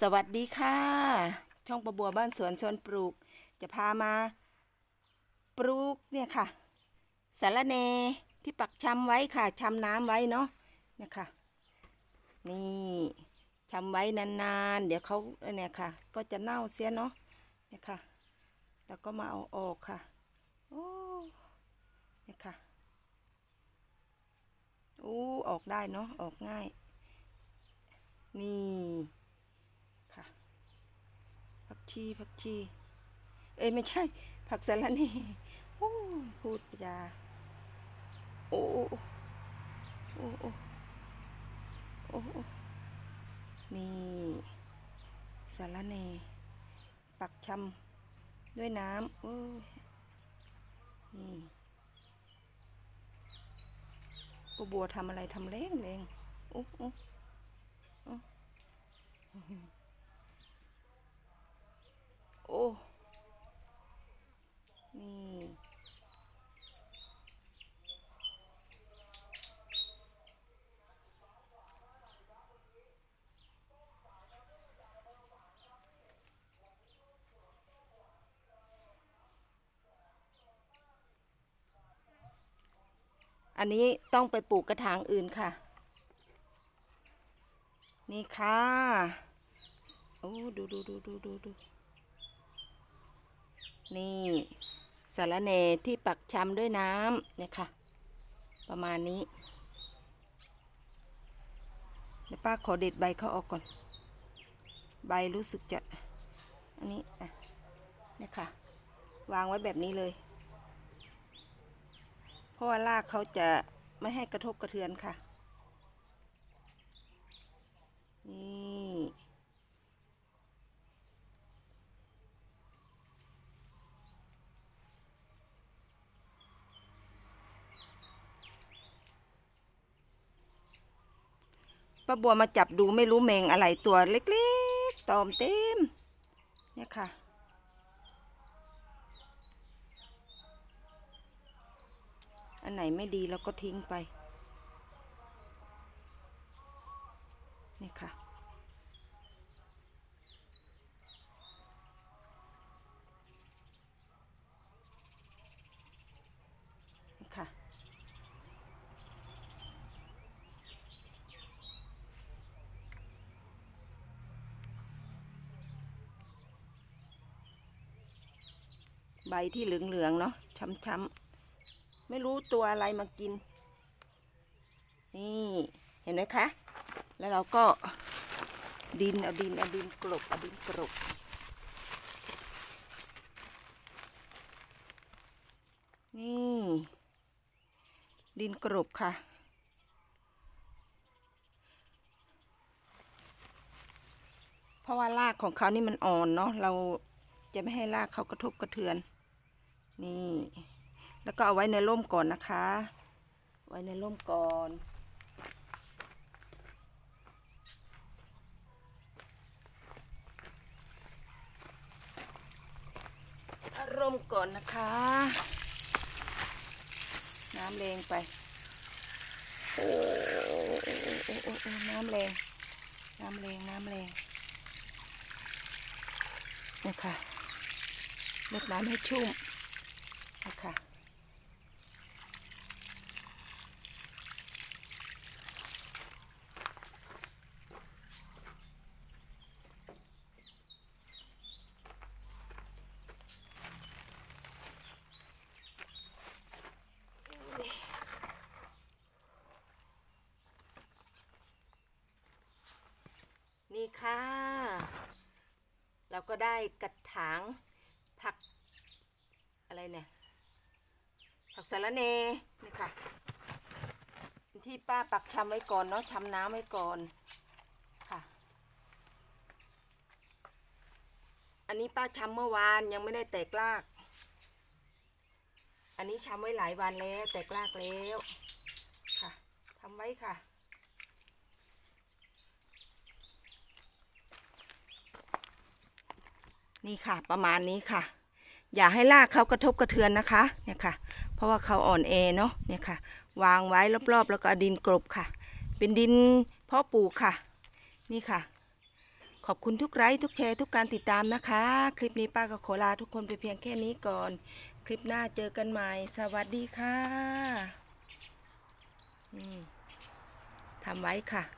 สวัสดีค่ะ ช่องประบัวบ้านสวนชนปลูก จะพามา ปลูกเนี่ยค่ะสารเนที่ปักชำไว้ค่ะชำน้ำไว้เนาะเนี่ยค่ะนี่ชำไว้นานๆ เดี๋ยวเขาเนี่ยค่ะ ก็จะเน่าเสียเนาะเนี่ยค่ะ แล้วก็มาเอาออกค่ะโอ้เนี่ยค่ะโอ้ออกได้เนาะออกง่าย นี่ค่ะ ผัก ชีผักชี เอ้ยไม่ใช่ ผักสะระแหน่โอ้พูดยาโอ้โอ้โอ้โอ้โอ้โอ้นี่สะระแหน่ปักชำด้วยน้ำโอ้นี่ปูบัวทำอะไรทำเล้งเลงโอ้โอ้โอ้ นี่ อันนี้ต้องไปปลูกกระถางอื่นค่ะ นี่ค่ะโอ้ดูดูดูดูดูดูนี่สารเนที่ปักชำด้วยน้ำเนี่ยค่ะ ประมาณนี้เดี๋ยวป้าขอเด็ดใบเขาออกก่อน ใบรู้สึกจะ อันนี้อะเนี่ยค่ะ วางไว้แบบนี้เลย เพราะว่ารากเขาจะไม่ให้กระทบกระเทือนค่ะ นี่ป้าบัวมาจับดูไม่รู้แมงอะไรตัวเล็กๆ ตอมเต็ม เนี่ยค่ะ อันไหนไม่ดีเราก็ทิ้งไป นี่ค่ะ นี่ค่ะ ใบที่เหลือง ๆ เนาะช้ำๆ ไม่รู้ตัวอะไรมากิน นี่เห็นไหมคะ แล้วเราก็ดินเอาดินเอาดินกลบเอาดินกลบนี่ ดินกลบค่ะ เพราะว่ารากของเขานี่มันอ่อนเนาะเราจะไม่ให้รากเขากระทบกระเทือน นี่ แล้วก็เอาไว้ในร่มก่อนนะคะ ไว้ในร่มก่อนอาร่มก่อนนะคะ น้ำแรงไปโอ้โอ้โอ้โอ้โอ้โอ้น้ำแรง น้ำแรง น้ำแรงนี่ค่ะลดน้ำให้ชุ่มนะคะ นี่ค่ะ เราก็ได้กระถางผักอะไรเนี่ยผักสะระเนนี่ค่ะ ที่ป้าปักชำไว้ก่อนเนาะชำน้ำไว้ก่อนค่ะ อันนี้ป้าชำเมื่อวานยังไม่ได้แตกราก อันนี้ชำไว้หลายวันแล้วแตกรากแล้วค่ะทำไว้ค่ะ นี่ค่ะ ประมาณนี้ค่ะ อย่าให้รากเขากระทบกระเทือนนะคะ เนี่ยค่ะ เพราะว่าเขาอ่อนแอเนาะ เนี่ยค่ะ วางไว้รอบๆ แล้วก็ดินกลบค่ะ เป็นดินเพาะปลูกค่ะ นี่ค่ะ ขอบคุณทุกไลค์ทุกแชร์ทุกการติดตามนะคะ คลิปนี้ป้าก็ขอลาทุกคนไปเพียงแค่นี้ก่อน คลิปหน้าเจอกันใหม่ สวัสดีค่ะทำไว้ค่ะ